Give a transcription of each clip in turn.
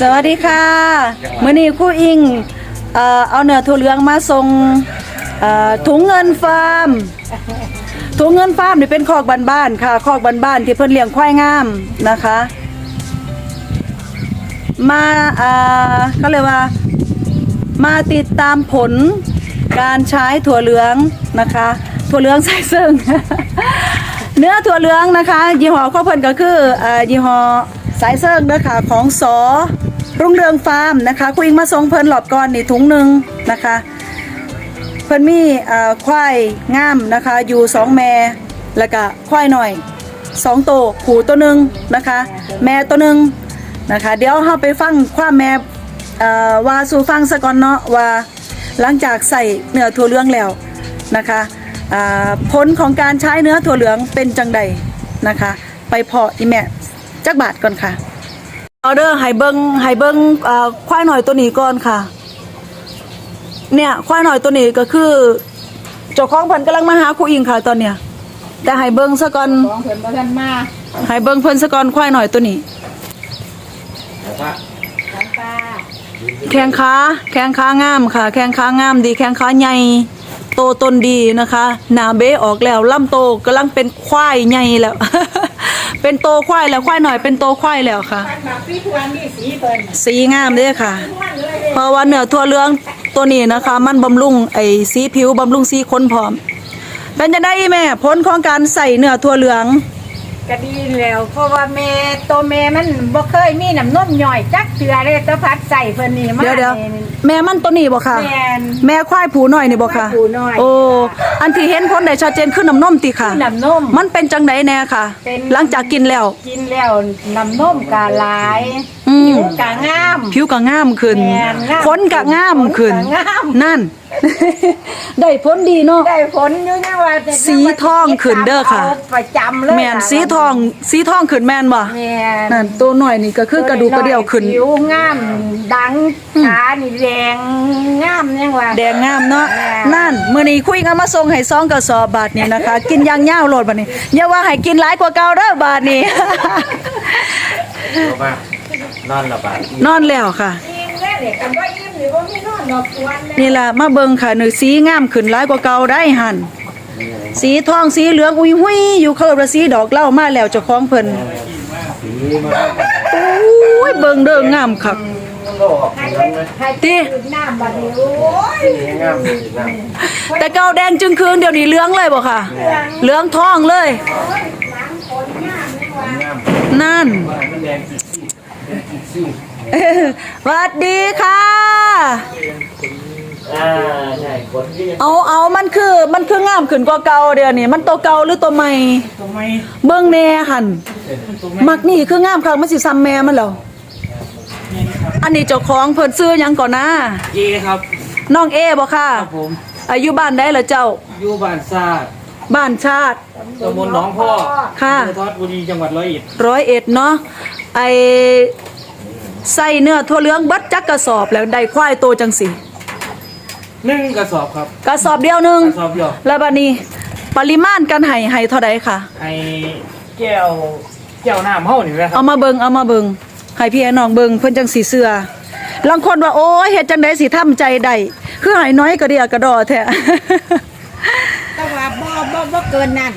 สวัสดีค่ะมื่อนี้ครู่อิงเอ่อเอาเนื้อถั่วเหลืองมาส่งเอ่อถุงเงินฟาร์มถุงเงินฟาร์มนี่เป็นคอกบ้านๆค่ะคอกบ้านๆที่เพิ่นเลี้ยงควายงามนะคะ มาเอ่อเขาเรียกว่า มาติดตามผลการใช้ถั่วเหลืองนะคะ ถั่วเหลืองใส่ซึ่ง เนื้อถั่วเหลืองนะคะ ยี่ห้อข้าวเพิ่นก็คือเอ่อยี่ห้อ สายเซิร์งเด้อค่ะของสอรุ่งเรืองฟาร์มนะคะคุยมาส่งเพิ่นหลอบก่อนนี่ถุงหนึ่งนะคะ เพิ่นมีควายงามนะคะ อยู่สองแม่แล้วก็ควายหน่อยสองโตผูตัวหนึ่งนะคะ แม่ตัวหนึ่งนะคะ เดี๋ยวเราไปฟังความแม่ว่าสู่ฟังสะก่อนเนาะว่าหลังจากใส่เนื้อถั่วเหลืองแล้วนะคะผลของการใช้เนื้อถั่วเหลืองเป็นจังใดนะคะ ไปพออีแม่ จักบาทก่อนค่ะออเดอร์ไฮเบิงไฮเบิงเอ่อควายหน่อยตัวนี้ก่อนค่ะ เนี่ยควายหน่อยตัวนี้ก็คือเจ้าของเพิ่นกำลังมาหาครูอิงค่ะตอนเนี้ยแต่ให้เบิ่งซะก่อนของเพิ่นบ่ทันมาให้เบิ่งเพิ่นซะก่อนควายหน่อยตัวนี้ของป้าแข้งขาแข้งขางามค่ะ แข้งขางามดี แข้งขาใหญ่โตต้นดีนะคะ หน้าเบ้ออกแล้วลำโตกำลังเป็นควายใหญ่แล้ว เป็นโตควายแล้วควายหน่อยเป็นโตควายแล้วค่ะท่านมาพี่ทวนนี่สีเพิ่นสีงามเด้อค่ะทวนเลยเด้เพราะว่าเนื้อทั่วเหลืองตัวนี้นะคะ มันบำรุงไอ้สีผิวบำรุงสีขนพร้อมเป็นจะได้แม่ผลของการใส่เนื้อทั่วเหลือง ก็ดีแล้วเพราะว่าแม่ตัวแม่มันบ่เคยมีน้ำนมย่อยจักเทื่อเลยแตะพัดใส่เพิ่นนี่มาเดี๋ยวเดี๋ยวนี่ แม่มันตัวนี้บ่ค่ะ แม่นแม่ควายผูน้อยนี่บ่ค่ะ ควายผูน้อยโอ้ อันที่เห็นผลได้ชัดเจนคือน้ำนมติค่ะน้ำนมมันเป็นจังไดแน่ค่ะ เป็น หลังจากกินแล้ว กินแล้วน้ำนมกะหลายอืมผิวกะงาม ผิวก็งามขึ้นแม่นงามขนก็งามขึ้น ขนก็งาม นั่น ได้ผลดีเนาะ ได้ผลอยู่นะว่าแต่สีทองขึ้นเด้อค่ะาประจำเลยแม่นค่ะสีทอง สีทองขึ้นแม่นบ่แม่นนั่นตัวหน่อยนี่ก็คือกระดูกกระเดี่ยวขึ้น ผิวงาม ดังขานี่แดงงามยังว่า แดงงามเนาะแม่นั่นมื้อนี้คุยกันมาส่งให้ซองกระสอบบาทนี่นะคะ กินอย่างยาวโลดบัดนี้อย่าว่าให้กินหลายกว่าเก่าเด้อบาทนี้เยอะมาก นอนระบาดนอนแล้วค่ะอิ่มแล้วเด็กกันว่าอิ่มหรือว่าไม่นอนดอกควนเลยนี่ล่ะมาเบิ่งค่ะหนึ่งสีงามขึ้นหลายกว่าเก่าได้หันสีทองสีเหลืองอุ้ยหุยอยู่เคิบละสีดอกเหล้ามาแล้วเจ้าของเพิ่นสีมันอุ้ยเบิ่งเด้องามคักโลออกให้เหลืเป็องนไหมให้เป็นน้ำบัดนี้โอ้ยสีงามสีงามแต่เก่าแดงจึงคืนเดี๋ยวนี้เหลืองเลยบ่ค่ะ เหลืองทองเลยหลังคนงามยังว่า งามนั่น มันแดงสี สีเอ้อสวัสดีค่ะ อ่าใช่คนที่ยังเอาเอามันคือมันคืองามขึ้นกว่าเก่าเดี๋ยวนี้มันตัวเก่าหรือตัวใหม่ทำไมเบิ่งแน่หันมักนี่คืองามคักมันสิซ้ำแม่มันแล้วอันนี้เจ้าของเพิ่นซื้อหยังก่อนนะเอครับน้องเอบ่ค่ะครับผมอายุบ้านได้เหรอเจ้าอยู่บ้านซาดบ้านชาติ ตำบลหนองพ่อค่ะ อำเภอทอดบุรีจังหวัดร้อยเอ็ดร้อยเอ็ดเนาะไอ ใส่เนื้อทั่วเหลืองเบัดจักกระสอบแล้วได้ควายโตจังสิหนึ่งกระสอบครับกระสอบเดียวหนึงกระสอบเดียวแล้วบัดนี้ ปริมาณการให้ให้เท่าใดค่ะให้แก้วแก้วน้ำเฮานี่นะครัเอาบมาเบิงเอามาเบิงให้พี่ให้น้องเบิงเพิ่นจังสีเสือลางคนว่าโอ้ยเฮ็ดจังได๋สิทำใจได้คือให้น้อยก็เดียกระดอแท้แต่ว่าบ่บ่บ่เกินนั้น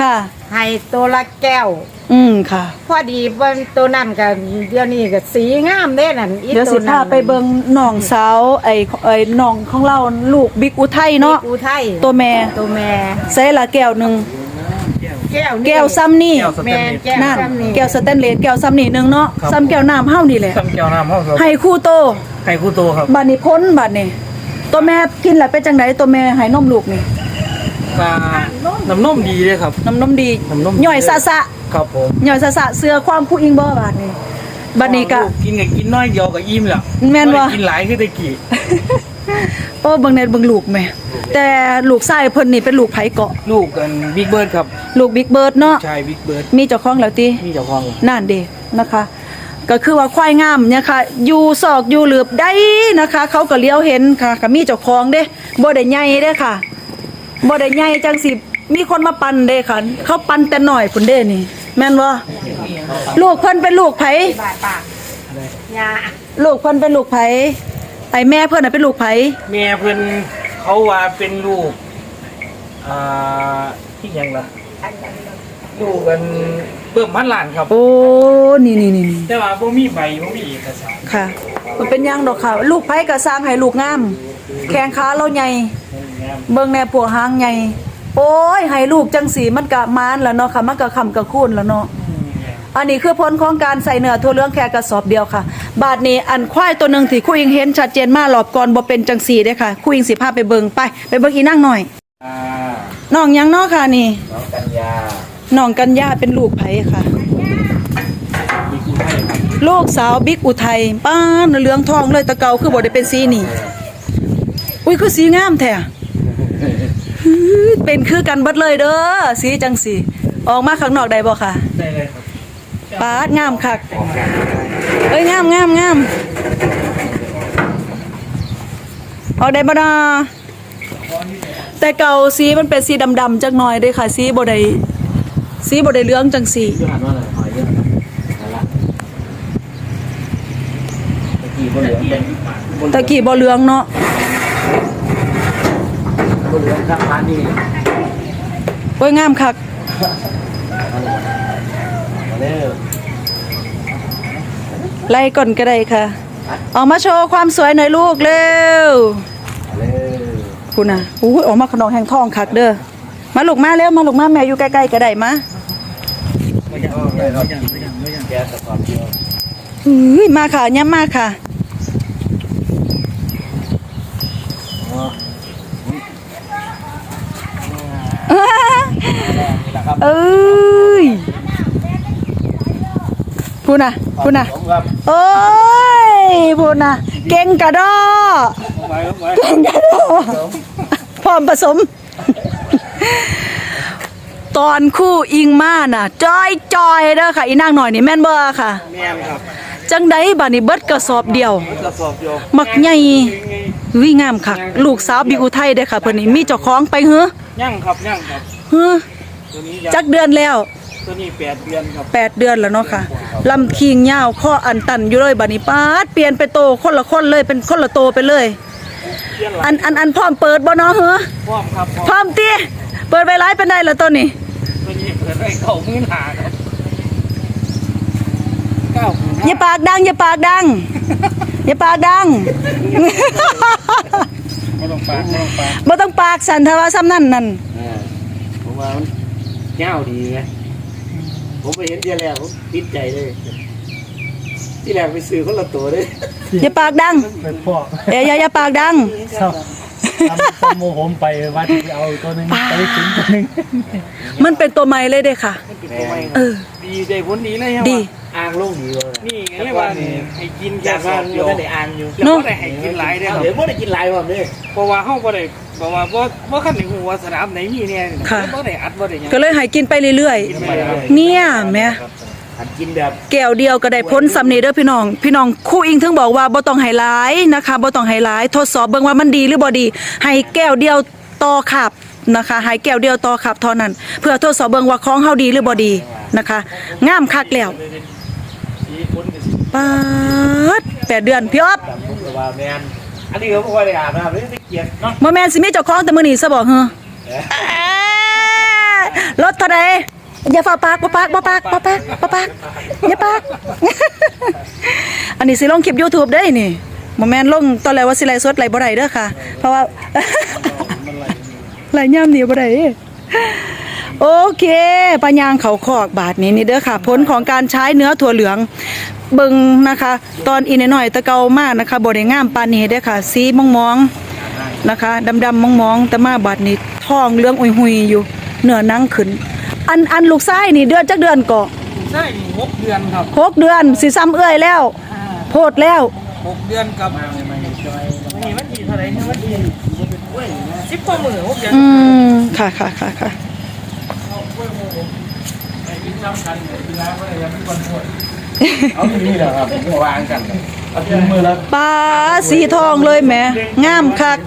ค่ะ ให้ตัวละแก้ว อืมค่ะ พอดีว่าตัวนั้นก็เดี๋ยวนี้ก็สีงามเด้นั่นอีเดี๋ยวสิตัวนั้นพาไปเบิงน้องสาวไอ้ไอ้น้องของเราลูกบิ๊กอุทัยเนาะอุทัยตัวแม่ตัวแม่ใส่ละแก้วหนึงแก้วนี่แก้วซ้ำนี่แก้วสแตแม่นเลสแก้วนั่นซ้ำนี่แก้วสแตนเลสแก้วซ้ำนี่หนึงเนาะครับ ซ้ำแก้วน้ำเฮานี่แหละซ้ำแก้วน้ำเฮาครับให้คู่โตให้คู่โตครับบัดนี้พ้นบัดนี้ตัวแม่กินแล้วเป็นจังไดตัวแม่ให้นมลูกนี่ กาน้ำนมดีเลยครับ น้ำนมดีน้ำนมดี ย่อยซะซะครับผมย่อยซะซะเสื้อความผู้อิงบ่บาดนี้บัดนี้ก็ ลูกินก็กินน้อยเดียวก็อิ่มแล้วแม่นบ่ บ่ได้กินหลายคือแตะกี้โอ้เบิ่งในเบิ่งลูกแม่แต่ลูกชายเพิ่นนี่เป็นลูกไผเกาะ ลูกกันบิ๊กเบิร์ดครับลูกบิ๊กเบิร์ดเนาะชายบิ๊กเบิร์ดมีเจ้าของแล้วติ มีเจ้าของนั่นเด้นะคะ ก็คือว่าควายงามเนี่ยค่ะอยู่ซอกอยู่หลืบได้นะคะ เขาก็เลี้ยวเห็นค่ะก็มีเจ้าของเด้บ่ได้ใหญ่เด้ค่ะ บ่ได้ใหญ่จังสิมีคนมาปั่นเด้ค่ะ เขาปั่นแต่น้อยพุ่นเด้นี่ แม่นบ่ลูกเพิ่นเป็นลูกไผบาทปากยาลูกเพิ่นเป็นลูกไผไอแม่เพิ่นน่ะเป็นลูกไผแม่เพิ่นเขาว่าเป็นลูกอ่าที่หยังล่ะลูกกันเบิ่มพันล้านครับ โอ้นี่นี่นี่นี่แต่ว่าบ่มีใบบ่มีเอกสารค่ะ มันเป็นหยังดอกค่ะ ลูกไผก็สร้างให้ลูกงาม แข้งขาเราใหญ่ เบิ่งแน่พวกหางใหญ่โอ้ยให้ลูกจังสีมันก็มานแล้วเนาะค่ะมันก็คำก็คูณแล้วเนาะอันนี้คือผลของการใส่เนื้อทั่วเหลืองแค่กระสอบเดียวค่ะ บาดนี้อันควายตัวหนึ่งที่คุยอิงเห็นชัดเจนมากรอบก่อนบ่เป็นจังสีเด้อค่ะคุยอิงสิพาไปเบิงไปไปเบิงอีนั่งหน่อยอ่าน้องหยังเนาะค่ะนี่น้องกัญญาน้องกัญญาเป็นลูกไผค่ะมีคุณให้ครับลูกสาวบิ๊กอุทัยป้านเหลืองทองเลยตะเกาคือบ่ได้เป็นสีนี่ อุ้ยคือสีงามแท้ฮือ เป็นคือกันเบิดเลยเด้อสีจังสีออกมาข้างนอกได้บ่ค่ะได้เลยครับปาดงามคักเอ้ยงามงามงามออกได้บ่ดาแต่เก่าสีมันเป็นสีดำๆจักหน่อยเด้อค่ะ สีบ่ได้สีบ่ได้เหลืองจังสีชื่อหันว่าอะไรหอยเยอะนั่นละตะกี้บนเหลืองเป็นตะกี้บ่เหลืองเนาะ บนเหลืองข้างร้านนี่โอ้ยงามคักมาเร็วไล่ก่อนก็ได้ค่ะ ออกมาโชว์ความสวยหน่อยลูกเร็วมาเร็วคุณน่ะอู้ยออกมาขนองแห่งทองคักเด้อ มาลูกมาเร็วมาลูกมาแม่อยู่ใกล้ๆก็ได้มาไม่ยังไม่ยังไม่ยังไม่ยังไม่ยังแกสะกอบเดียวอุ้ยมาค่ะย้ำมาค่ะ อ๋อ เอ้ยพูดนะพูดนะผมครับโอ้ยพูดนะเก่งกระดอไปครับไปเก่งกระดอพร้อมผสม ตอนคู่อิงมาน่ะจอยจอยๆเด้อค่ะอีนางหน่อยนี่แม่นเบอร์ค่ะ แม่นครับ จังไดบัดนี้เบิดกระสอบเดียว กระสอบเดียวมักใหญ่วิงามคักลูกสาวบิวอุทัยเด้อค่ะเพิ่นนี่มีเจ้าของไปเฮ้อยั่งครับยั่งครับเฮ้อ ตัวนี้ยังจักเดือนแล้ว ตัวนี้แปดเดือนครับแปดเดือนแล้วเนาะค่ะลำคิงยาวข้ออันตันอยู่เลยบัดนี้ปาดเปลี่ยนไปโตคนละคนเลยเป็นคนละโตไปเลยเดือนหลัอังนอันอันพร้อมเปิดบ่เนาะเฮ้อพร้อมครับพร้อมพร้อมติเปิดไว้หลายเป็นได้แล้วตัวนี้ ตัวนี้เปิดได้เก้าหมื่นหาครับเก้าหมื่นอย่าปากดัง อย่าปากดัง อย่าปากดังไม่ต้องปากไม่ต้องปากบ่ต้องปากสั่นทว่าซ้ำนั่นนั่นอ่าผมว่ามัน เงาดีไงผมไปเห็นเดียวแล้วผมติดใจเลย ที่แรกไปซื้อคนละตัวเลยอย่าปากดังเป็นพวกอย่าอย่าอย่าปากดัง เศร้า ทำสมโมผมไปว่าที่เอาอีกตัวหนึงไปถึงตัวหนึงมันเป็นตัวใหม่เลยเด้อค่ะ มันเป็นตัวใหม่เออ ดีใจผลดีเลยครับดี อ่างลงดีเลย นี่ไงเรียกว่านี่ให้กินอแค่ยากสว่าอบมันเดียวก็ได้อ่างอยู่แล้วก็ได้ให้กินหลายได้อครับเดี๋ยวไม่ได้กินหลายวันเลยเพราะว่าเฮาบ่ได้บอกว่าบ่บ่คันได้ฮู้ว่าสนามไหนมีเนี่ยค่ะ บ่ได้อัดบ่ได้หยังก็เลยให้กินไปเรื่อยกินไปเรื่อยๆ เนี่ยแม่ หันกินแบบแก้วเดียวก็ได้พ้นสำนีเด้อพี่น้อง พี่น้องครู่อิงถึงบอกว่าบ่ต้องให้หลายนะคะบ่ต้องให้หลายทดสอบเบิ่งว่ามันดีหรือบ่ดีให้แก้วเดียวต่อขับนะคะให้แก้วเดียวต่อขับเท่านั้น เพื่อทดสอบเบิ่งว่าของเฮาดีหรือบ่ดีนะคะงามคักแล้วสีคนก็สิปาดแปดเดือนพี่อ๊อฟแบบผมก็ว่าแมนอันนี้เขาบอกว่าได้อาบน้ำไม่ได้เกียรติเนาะบ่แม่นสิมีเจ้าของแต่มื้อนี้ซะบ่เฮอรถเท่าใด อย่าฝ่าปากบ่ปากบ่ปากบ่ปากบ่ปากอย่าปาก อันนี้สิลงคลิป YouTube ได้นี่บ่แม่นลงตอนแรกว่าสิไลฟ์สดไลฟ์บ่ได้เด้อค่ะ เพราะว่าไลฟ์ยามนี้บ่ได้โอเคปัญญางเขาคอกบาทนี้นี่เด้อค่ะ ผลของการใช้เนื้อถั่วเหลืองเบิ่งนะคะ ตอนอีน้อยๆตะเกามากนะคะบ่ได้งามปานนี้เด้อค่ะ สีมองๆนะคะดำๆมองๆแต่มาบาดนี้ท้องเหลืองอุยๆอยู่เนื้อนั่งขึ้น อันอันลูกชายนี่เดือนจักเดือนก่อใช่หกเดือนครับหกเดือนสิซ้ำเอื้อยแล้วโพดแล้วหกเดือนกับนี่มันดีเท่าไหร่เนี่ยมันดีสิบกว่ามื้อหกเดือนอืมค่ะค่ะค่ะค่ะเอาที่นี่แหละครับผมก็วางกันเอาที่มือแล้วปลาสีทองเลยแหมงามคัก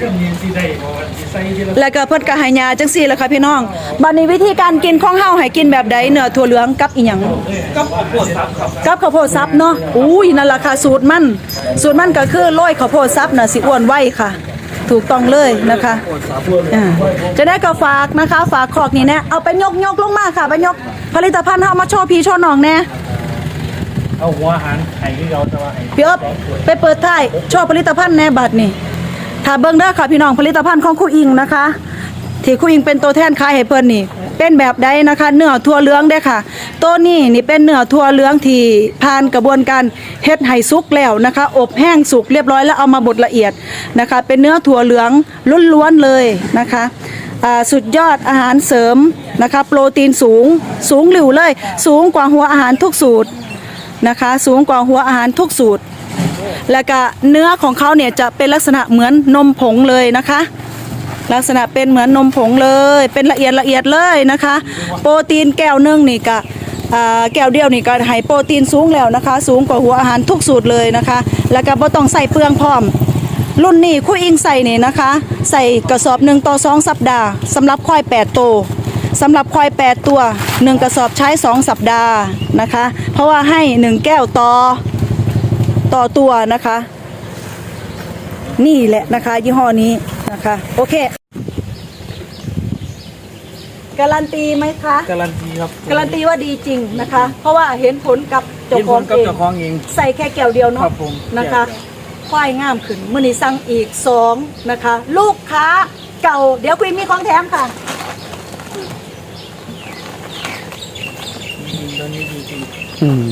เรื่องนี้สิได้บ่ว่าสิใส่ที่ละแล้วก็เพิ่นก็ให้ยาจังซี่แหละค่ะพี่น้องบัดนี้วิธีการกินของเฮาให้กินแบบใดเนื้อถั่วเหลืองกับอีหยังกับข้าวโพดซับครับกับข้าวโพดซับเนาะอุ้ยนั่นล่ะค่ะสูตรมันสูตรมันก็คือโรยข้าวโพดซับน่ะสิอ้วนไวค่ะ ถูกต้องเลยนะคะอ่าจะได้ก็ฝากนะคะ ฝากขอกนี่แน่เอาไปยกยกลงมาค่ะไปยกผลิตภัณฑ์เฮามาโชว์พี่โชว์น้องแน่เอาหัวอาหารไข่ที่เราแต่ว่าไอ้พี่เอ๊บไปเปิดท้ายโชว์ผลิตภัณฑ์แน่บัดนี่ ถ้าเบิ่งเด้อค่ะพี่น้องผลิตภัณฑ์ของครูอิงนะคะที่ครูอิงเป็นตัวแทนขายให้เพิ่นนี่เป็นแบบใดนะคะ เนื้อถั่วเหลืองเด้ค่ะ ตัวนี้นี่เป็นเนื้อถั่วเหลืองที่ผ่านกระบวนการเฮ็ดให้สุกแล้วนะคะ อบแห้งสุกเรียบร้อยแล้วเอามาบดละเอียดนะคะ เป็นเนื้อถั่วเหลืองล้วนๆเลยนะคะสุดยอดอาหารเสริมนะคะ โปรตีนสูงสูงหลิวเลย สูงกว่าหัวอาหารทุกสูตรนะคะ สูงกว่าหัวอาหารทุกสูตร แล้วก็เนื้อของเขาเนี่ยจะเป็นลักษณะเหมือนนมผงเลยนะคะ ลักษณะเป็นเหมือนนมผงเลย เป็นละเอียดละเอียดเลยนะคะ โปรตีนแก้วนึงนี่ก็แก้วเดียวนี่ก็ให้โปรตีนสูงแล้วนะคะ สูงกว่าหัวอาหารทุกสูตรเลยนะคะ แล้วก็บ่ต้องใส่เปลืองพร้อม รุ่นนี้คู่อิงใส่นี่นะคะ ใส่กระสอบหนึ่งต่อสองสัปดาห์สำหรับควาย8ตัวสำหรับควาย 8 ตัวหนึ่งกระสอบใช้ 2 สัปดาห์นะคะ เพราะว่าให้ 1 แก้วต่อ ต่อตัวนะคะ นี่แหละนะคะ ยี่ห้อนี้นะคะ โอเค การันตีไหมคะ การันตีครับการันตีว่าดีจริงนะคะ เพราะว่าเห็นผลกับเจ้าเห็นขผองลกับเองเจ้าของเอง ใส่แค่แก้วเดียวเนาะครับผม นะคะแก้วเดียวควายงามขึ้นมื่อนี้สั่งอีกสองนะคะ ลูกค้าเก่า เดี๋ยวคุยมีของแถมค่ะจริงๆตอนนี้จริง อืม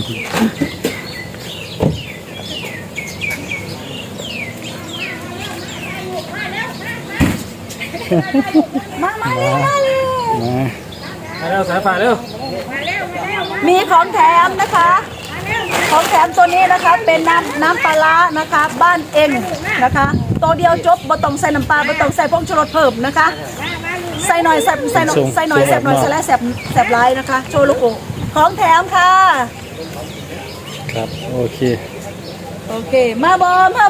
มามาเลยมาเลยมาๆมาแล้วสายฟ้าเร็วมีของแถมนะคะ ของแถมตัวนี้นะคะเป็นน้ำน้ำปลาร้านะคะ บ้านเองนะคะตัวเดียวจบบ่ต้องใส่น้ำปลาบ่ต้องใส่ผงชูรสเพิ่มนะคะ ใส่หน่อยใส่ใส่หน่อยใส่หน่อยแสบหน่อยใส่แล้วแสบแสบร้ายนะคะ โชว์ลูกโป่งของแถมค่ะ ครับ โอเค โอเค มาบอมมาอุ้ย